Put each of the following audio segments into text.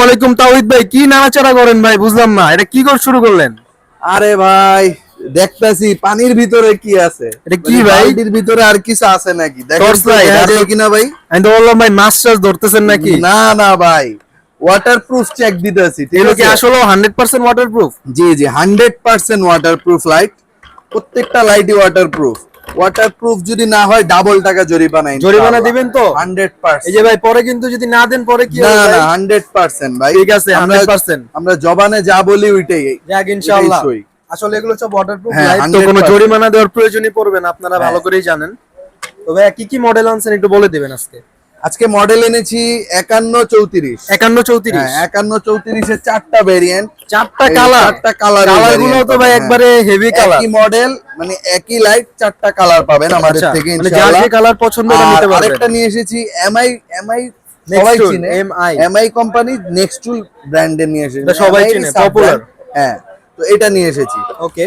ওয়ালাইকুম তাওহিদ ভাই কি নাড়াচাড়া করেন ভাই? বুঝলাম না। এটা কি করে শুরু করলেন? আরে ভাই দেখতাছি পানির ভিতরে কি আছে? এটা কি মানে ভাই? বালতির ভিতরে আর কিছু আছে নাকি? তো- কিনা ভাই? আমি তো বললাম ভাই মাছ টাছ ধরতেছেন নাকি? না না ভাই ওয়াটারপ্রুফ চেক দিতেছি এগুলো কি আসলে হান্ড্রেড পার্সেন্ট ওয়াটার প্রুফ জি জি হান্ড্রেড পার্সেন্ট ওয়াটারপ্রুফ লাইট প্রত্যেকটা লাইটই ওয়াটারপ্রুফ ওয়াটারপ্রুফ যদি না হয় ডাবল টাকা জরিমানা জরিমানা দিবেন তো? হান্ড্রেড এই যে ভাই পরে কিন্তু যদি না দেন পরে কি হবে না না হান্ড্রেড পার্সেন্ট ভাই। ঠিক আছে আমরা- হান্ড্রেড পার্সেন্ট আমরা জবানে যা বলি ওইটাই। যাক ইনশাআল্লাহ। আসলে এগুলো সব ওয়াটারপ্রুফ হ্যাঁ, লাইট তো কোনো জরিমানা দেওয়ার প্রয়োজনই পড়বে না আপনারা হ্যাঁ। ভালো করেই জানেন। তবে ভাই কি কি মডেল আনছেন একটু বলে দিবেন আজকে? আজকে মডেল এনেছি একান্ন চৌত্রিশ। একান্ন চৌত্রিশ। হ্যাঁ একান্ন চৌত্রিশের চারটা ভেরিয়েন্ট চারটা কালার চারটা কালার কালারগুলো তো ভাই একবারে হেভি কালার একই মডেল মানে একই লাইট চারটা কালার পাবেন আমাদের আচ্ছা থেকে মানে ইনশাআল্লাহ। যে কালার পছন্দ আর নিতে পারবেন। আরেকটা নিয়ে এসেছি এমআই এমআই সবাই চিনে। MI এমআই কোম্পানি নেক্সটুল ব্র্যান্ডের নিয়ে এসেছি। সবাই চিনে, brand। হ্যাঁ তো এটা নিয়ে এসেছি। ওকে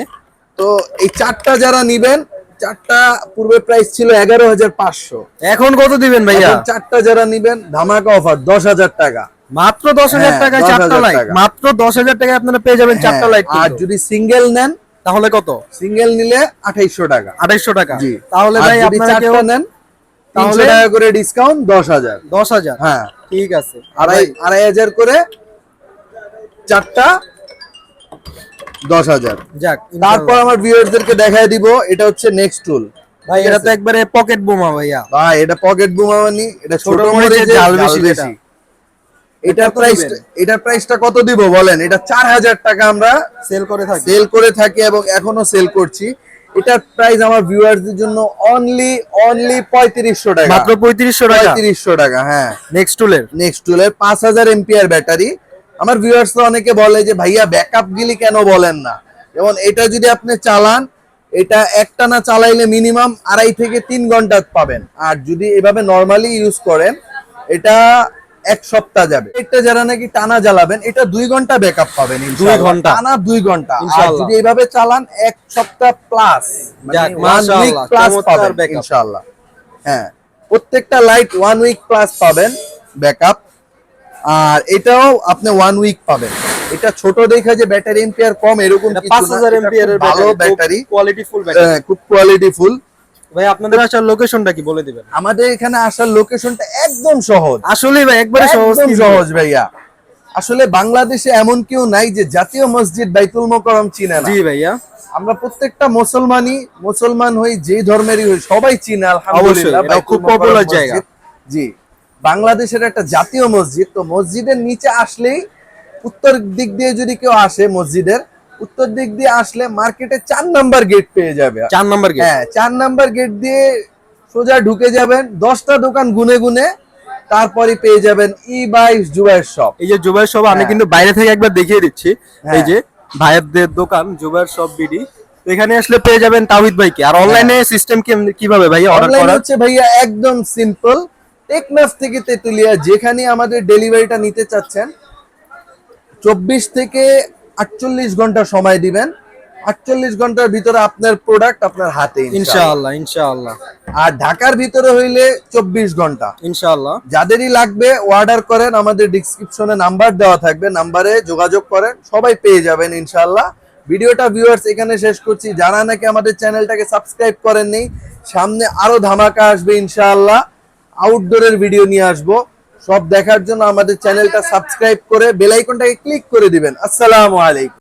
তো এই চারটা যারা নিবেন চারটা পূর্বে প্রাইস ছিল এগারো হাজার পাঁচশো। এখন কত দিবেন ভাইয়া? চারটা যারা নিবেন ধামাকা অফার দশ হাজার টাকা। মাত্র দশ হাজার হ্যাঁ, টাকায় চারটা লাইট মাত্র দশ হাজার টাকায় আপনারা পেয়ে যাবেন চারটা হ্যাঁ, লাইট আর যদি সিঙ্গেল নেন তাহলে কত? সিঙ্গেল নিলে আঠাইশশো টাকা। আঠাইশশো টাকা। জি। তাহলে ভাই আপনারা কেউ চারটা নেন তাহলে তাহলে- টাকা করে ডিসকাউন্ট দশ হাজার। দশ হাজার। হ্যাঁ। ঠিক আছে। আড়াই আড়াই হাজার করে চারটা দশ হাজার। যাক তারপর আমার ভিউয়ারদেরকে দেখায় দিব এটা হচ্ছে নেক্সট টুল ভাই এটা তো একবারে পকেট বোমা ভাইয়া। ভাই এটা পকেট বোমা মানি এটা ছোট মরিচের জাল বেশি বেশি। এটার প্রাইস? এটার প্রাইসটা কত দিব বলেন? এটা চার হাজার টাকা আমরা সেল করে থাকি। সেল করে থাকি এবং এখনও সেল করছি। এটার প্রাইস আমার ভিউয়ারদের জন্য অনলি অনলি পঁয়ত্রিশশো টাকা। মাত্র পঁয়ত্রিশশো টাকা? পঁয়ত্রিশশো টাকা হ্যাঁ। নেক্সট টুলের নেক্সট টুলের পাঁচ হাজার এমপিআর ব্যাটারি। আমার ভিউয়ার্স তো অনেকে বলে যে ভাইয়া ব্যাকআপ গিলি কেন বলেন না? যেমন এটা যদি আপনি চালান এটা একটা না চালাইলে মিনিমাম আড়াই থেকে তিন ঘণ্টা পাবেন। আর যদি এভাবে নর্মালি ইউজ করেন এটা এক সপ্তাহ যাবে। এটা যারা নাকি টানা জ্বালাবেন এটা দুই ঘণ্টা ব্যাকআপ পাবেন দুই ঘণ্টা। টানা দুই ঘণ্টা। আর যদি এভাবে চালান এক সপ্তাহ প্লাস উইক প্লাস পাবেন। ইনশাআল্লাহ। হ্যাঁ প্রত্যেকটা লাইট ওয়ান উইক প্লাস পাবেন ব্যাকআপ আর এটাও আপনি ওয়ান উইক পাবেন। এটা ছোট দেখা যে ব্যাটারি এম্পিয়ার কম এরকম ভালো ব্যাটারি কোয়ালিটি ফুল ব্যাটারি হ্যাঁ, খুব কোয়ালিটি ফুল ভাই আপনাদের আসার লোকেশনটা কি বলে দিবেন? আমাদের এখানে আসার লোকেশনটা একদম সহজ। আসলে ভাই একবারে সহজ সহজ ভাইয়া। আসলে বাংলাদেশে এমন কেউ নাই যে জাতীয় মসজিদ বাইতুল মোকাররম চিনে না। জি ভাইয়া। আমরা প্রত্যেকটা মুসলমানই মুসলমান হই যে ধর্মেরই হই সবাই চিনে আলহামদুলিল্লাহ খুব মসজিদ। জায়গা। জি। বাংলাদেশের একটা জাতীয় মসজিদ তো মসজিদের নিচে আসলেই উত্তর দিক দিয়ে যদি কেউ আসে মসজিদের উত্তর দিক দিয়ে আসলে মার্কেটে চার নাম্বার গেট পেয়ে যাবে। চার নাম্বার গেট হ্যাঁ চার নাম্বার গেট দিয়ে সোজা ঢুকে যাবেন দশটা দোকান গুনে গুনে তারপরে পেয়ে যাবেন ই বাইশ জুবাইশ শপ এই যে জুবাইর শপ আমি হ্যাঁ। কিন্তু বাইরে থেকে একবার দেখিয়ে দিচ্ছি। হ্যাঁ। এই যে ভাইয়েরদের দোকান জুবাইর শপ বিডি এখানে আসলে পেয়ে যাবেন তাওহিদ ভাইকে। আর অনলাইনে সিস্টেম কীভাবে ভাই অর্ডার করার? হচ্ছে ভাইয়া একদম সিম্পল টেকনাফ থেকে তেতুলিয়া যেখানে আমাদের ডেলিভারিটা নিতে চাচ্ছেন চব্বিশ থেকে আটচল্লিশ ঘণ্টা সময় দিবেন। আটচল্লিশ ঘণ্টার ভিতরে আপনার প্রোডাক্ট আপনার হাতে ইনশাআল্লাহ। ইনশাআল্লাহ আর ঢাকার ভিতরে হইলে চব্বিশ ঘণ্টা। ইনশাআল্লাহ। যাদেরই লাগবে অর্ডার করেন আমাদের ডিসক্রিপশনে নাম্বার দেওয়া থাকবে নাম্বারে যোগাযোগ করেন সবাই পেয়ে যাবেন ইনশাআল্লাহ। ভিডিওটা ভিউয়ার্স এখানে শেষ করছি। যারা নাকি আমাদের চ্যানেলটাকে সাবস্ক্রাইব করেননি সামনে আরও ধামাকা আসবে ইনশাআল্লাহ। আউটডোরের ভিডিও নিয়ে আসব। সব দেখার জন্য আমাদের চ্যানেলটা সাবস্ক্রাইব করে বেল আইকনটাকে ক্লিক করে দিবেন। আসসালামু আলাইকুম।